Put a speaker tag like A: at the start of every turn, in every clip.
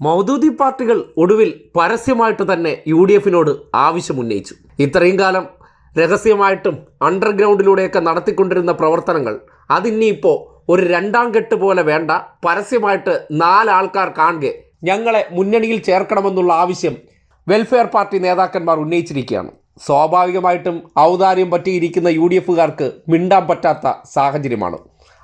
A: മൗദൂദി പാർട്ടികൾ ഒടുവിൽ പരസ്യമായിട്ട് തന്നെ യു ഡി എഫിനോട് ആവശ്യമുന്നയിച്ചു. ഇത്രയും കാലം രഹസ്യമായിട്ടും അണ്ടർഗ്രൗണ്ടിലൂടെയൊക്കെ നടത്തിക്കൊണ്ടിരുന്ന പ്രവർത്തനങ്ങൾ അതിനിപ്പോൾ ഒരു രണ്ടാം കെട്ട് പോലെ വേണ്ട പരസ്യമായിട്ട് നാലാൾക്കാർ കാണുക ഞങ്ങളെ മുന്നണിയിൽ ചേർക്കണമെന്നുള്ള ആവശ്യം വെൽഫെയർ പാർട്ടി നേതാക്കന്മാർ ഉന്നയിച്ചിരിക്കുകയാണ്. സ്വാഭാവികമായിട്ടും ഔദാര്യം പറ്റിയിരിക്കുന്ന യു ഡി എഫുകാർക്ക് മിണ്ടാൻ പറ്റാത്ത സാഹചര്യമാണ്.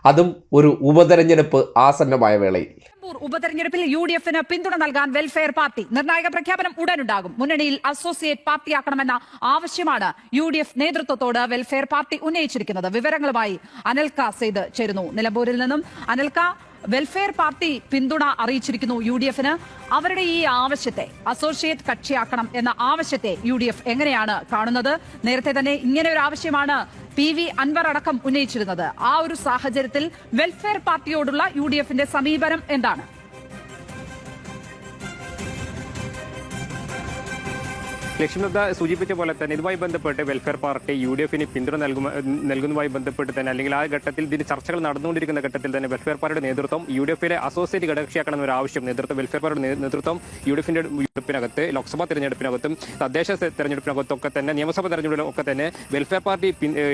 A: അതും ഒരു ഉപതെരഞ്ഞെടുപ്പ് ആസന്നമായ വേളയിൽ.
B: നിലമ്പൂർ ഉപതെരഞ്ഞെടുപ്പിൽ യു ഡി എഫിന് പിന്തുണ നൽകാൻ വെൽഫെയർ പാർട്ടി. നിർണായക പ്രഖ്യാപനം ഉടനുണ്ടാകും. മുന്നണിയിൽ അസോസിയേറ്റ് പാർട്ടിയാക്കണമെന്ന ആവശ്യമാണ് യു ഡി എഫ് നേതൃത്വത്തോട് വെൽഫെയർ പാർട്ടി ഉന്നയിച്ചിരിക്കുന്നത്. വിവരങ്ങളുമായി അനൽക സെയ്ത് ചേരുന്നു. നിലമ്പൂരിൽ നിന്നും അനൽക വെൽഫെയർ പാർട്ടി പിന്തുണ അറിയിച്ചിരിക്കുന്നു യു ഡി എഫിന് അവരുടെ ഈ ആവശ്യത്തെ അസോസിയേറ്റ് കക്ഷിയാക്കണം എന്ന ആവശ്യത്തെ യു ഡി എഫ് എങ്ങനെയാണ് കാണുന്നത്? നേരത്തെ തന്നെ ഇങ്ങനെ ഒരു ആവശ്യമാണ് പി വി അൻവർ അടക്കം ഉന്നയിച്ചിരുന്നത്. ആ ഒരു സാഹചര്യത്തിൽ വെൽഫെയർ പാർട്ടിയോടുള്ള യു സമീപനം എന്താണ്?
C: ലക്ഷ്മിത സൂചിപ്പിച്ച പോലെ തന്നെ ഇതുമായി ബന്ധപ്പെട്ട് വെൽഫെയർ പാർട്ടി യു ഡി എഫിന് പിന്തുണ നൽകും നൽകുന്നതുമായി ബന്ധപ്പെട്ട് തന്നെ അല്ലെങ്കിൽ ആ ഘട്ടത്തിൽ ഇതിന് ചർച്ചകൾ നടന്നുകൊണ്ടിരിക്കുന്ന ഘട്ടത്തിൽ തന്നെ വെൽഫെയർ പാർട്ടിയുടെ നേതൃത്വം യു ഡി എഫിലെ അസോസിയേറ്റ് ഘടകക്ഷിയാക്കണം ഒരു ആവശ്യം നേതൃത്വം വെൽഫെയർ പാർട്ടിയുടെ നേതൃത്വം യു ഡി എഫിന്റെ യുഡിഎഫിനകത്ത് ലോക്സഭാ തെരഞ്ഞെടുപ്പിനകത്തും തദ്ദേശ തെരഞ്ഞെടുപ്പിനകത്തും ഒക്കെ തന്നെ നിയമസഭാ തെരഞ്ഞെടുപ്പിലും ഒക്കെ തന്നെ വെൽഫെയർ പാർട്ടി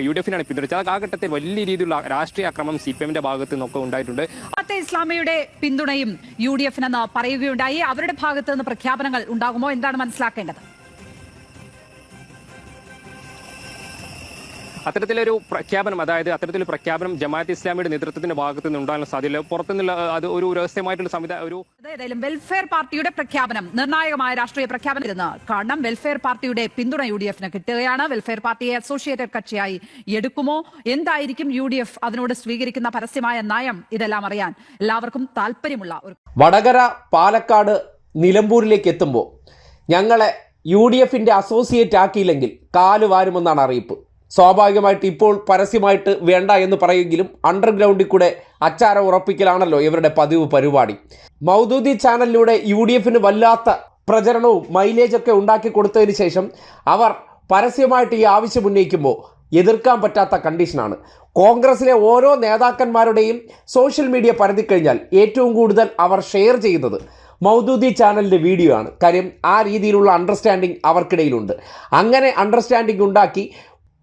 C: യു ഡി എഫിനാണ് പിന്തുണച്ചത്. ആ ഘട്ടത്തിൽ വലിയ രീതിയിലുള്ള രാഷ്ട്രീയ ആക്രമണം സി പി എമ്മിന്റെ ഭാഗത്ത് നിന്നൊക്കെ ഉണ്ടായിട്ടുണ്ട്.
B: ഇസ്ലാമിയുടെ പിന്തുണയും യു ഡി എഫിനെന്ന് പറയുകയുണ്ടായി. അവരുടെ ഭാഗത്ത് നിന്ന് പ്രഖ്യാപനങ്ങൾ ഉണ്ടാകുമോ? എന്താണ് മനസ്സിലാക്കേണ്ടത്?
C: അത്തരത്തിലൊരു പ്രഖ്യാപനം അതായത് അത്തരത്തിലൊരു പ്രഖ്യാപനം ജമാഅത്ത് ഇസ്ലാമിയുടെ നേതൃത്വത്തിന്റെ ഭാഗത്ത് നിന്ന് ഉണ്ടാകാൻ സാധ്യതയില്ല. പുറത്തുനിന്നുള്ള അത് ഒരു രഹസ്യമായിട്ടുള്ള സംവിധാനം ഒരു
B: ഏതായാലും വെൽഫെയർ പാർട്ടിയുടെ പ്രഖ്യാപനം നിർണായകമായ രാഷ്ട്രീയ പ്രഖ്യാപനം ഇരുന്ന് കാരണം വെൽഫെയർ പാർട്ടിയുടെ പിന്തുണ യു ഡി എഫിന് കിട്ടുകയാണ്. വെൽഫെയർ പാർട്ടിയെ അസോസിയേറ്റഡ് കക്ഷിയായി എടുക്കുമോ? എന്തായിരിക്കും യു ഡി എഫ് അതിനോട് സ്വീകരിക്കുന്ന പരസ്യമായ നയം? ഇതെല്ലാം അറിയാൻ എല്ലാവർക്കും താല്പര്യമുള്ള ഒരു
A: വടകര പാലക്കാട് നിലമ്പൂരിലേക്ക് എത്തുമ്പോൾ ഞങ്ങളെ യു ഡി എഫിന്റെ അസോസിയേറ്റ് ആക്കിയില്ലെങ്കിൽ കാലുവാരുമെന്നാണ് അറിയിപ്പ്. സ്വാഭാവികമായിട്ട് ഇപ്പോൾ പരസ്യമായിട്ട് വേണ്ട എന്ന് പറയുമെങ്കിലും അണ്ടർഗ്രൗണ്ടിൽ കൂടെ അച്ചാരം ഉറപ്പിക്കലാണല്ലോ ഇവരുടെ പതിവ് പരിപാടി. മൗദൂദി ചാനലിലൂടെ യു ഡി എഫിന് വല്ലാത്ത പ്രചരണവും മൈലേജൊക്കെ ഉണ്ടാക്കി കൊടുത്തതിന് ശേഷം അവർ പരസ്യമായിട്ട് ഈ ആവശ്യം ഉന്നയിക്കുമ്പോൾ എതിർക്കാൻ പറ്റാത്ത കണ്ടീഷനാണ് കോൺഗ്രസിലെ ഓരോ നേതാക്കന്മാരുടെയും സോഷ്യൽ മീഡിയ പരതി കഴിഞ്ഞാൽ ഏറ്റവും കൂടുതൽ അവർ ഷെയർ ചെയ്യുന്നത് മൗദൂദി ചാനലിന്റെ വീഡിയോ ആണ്. കാര്യം ആ രീതിയിലുള്ള അണ്ടർസ്റ്റാൻഡിങ് അവർക്കിടയിലുണ്ട്. അങ്ങനെ അണ്ടർസ്റ്റാൻഡിങ് ഉണ്ടാക്കി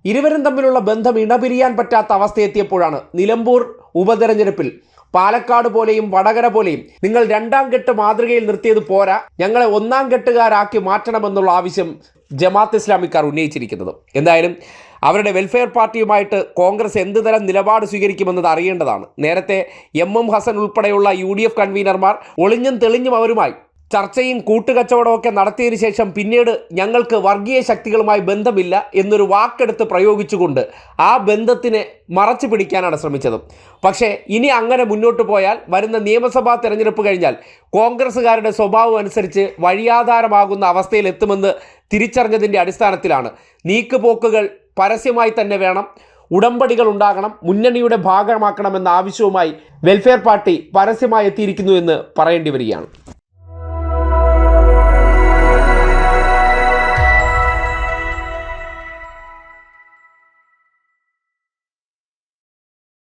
A: ഇരുവരും തമ്മിലുള്ള ബന്ധം ഇണപിരിയാൻ പറ്റാത്ത അവസ്ഥയെത്തിയപ്പോഴാണ് നിലമ്പൂർ ഉപതെരഞ്ഞെടുപ്പിൽ പാലക്കാട് പോലെയും വടകര പോലെയും നിങ്ങൾ രണ്ടാം കെട്ട് മാതൃകയിൽ നിർത്തിയത് പോരാ ഞങ്ങളെ ഒന്നാം കെട്ടുകാരാക്കി മാറ്റണമെന്നുള്ള ആവശ്യം ജമാഅത്ത് ഇസ്ലാമിക്കാർ ഉന്നയിച്ചിരിക്കുന്നത്. എന്തായാലും അവരുടെ വെൽഫെയർ പാർട്ടിയുമായിട്ട് കോൺഗ്രസ് എന്ത് തരം നിലപാട് സ്വീകരിക്കുമെന്നത് അറിയേണ്ടതാണ്. നേരത്തെ എം എം ഹസൻ ഉൾപ്പെടെയുള്ള യു ഡി എഫ് കൺവീനർമാർ ഒളിഞ്ഞും തെളിഞ്ഞും അവരുമായി ചർച്ചയും കൂട്ടുകച്ചവടമൊക്കെ നടത്തിയതിന് ശേഷം പിന്നീട് ഞങ്ങൾക്ക് വർഗീയ ശക്തികളുമായി ബന്ധമില്ല എന്നൊരു വാക്കെടുത്ത് പ്രയോഗിച്ചുകൊണ്ട് ആ ബന്ധത്തിനെ മറച്ചു പിടിക്കാനാണ് ശ്രമിച്ചത്. പക്ഷേ ഇനി അങ്ങനെ മുന്നോട്ട് പോയാൽ വരുന്ന നിയമസഭാ തെരഞ്ഞെടുപ്പ് കഴിഞ്ഞാൽ കോൺഗ്രസ്സുകാരുടെ സ്വഭാവം അനുസരിച്ച് വഴിയാധാരമാകുന്ന അവസ്ഥയിലെത്തുമെന്ന് തിരിച്ചറിഞ്ഞതിന്റെ അടിസ്ഥാനത്തിലാണ്. നീക്കുപോക്കുകൾ പരസ്യമായി തന്നെ വേണം. ഉടമ്പടികൾ ഉണ്ടാകണം. മുന്നണിയുടെ ഭാഗമാക്കണമെന്ന ആവശ്യവുമായി വെൽഫെയർ പാർട്ടി പരസ്യമായി എത്തിയിരിക്കുന്നു എന്ന് പറയേണ്ടി വരികയാണ്.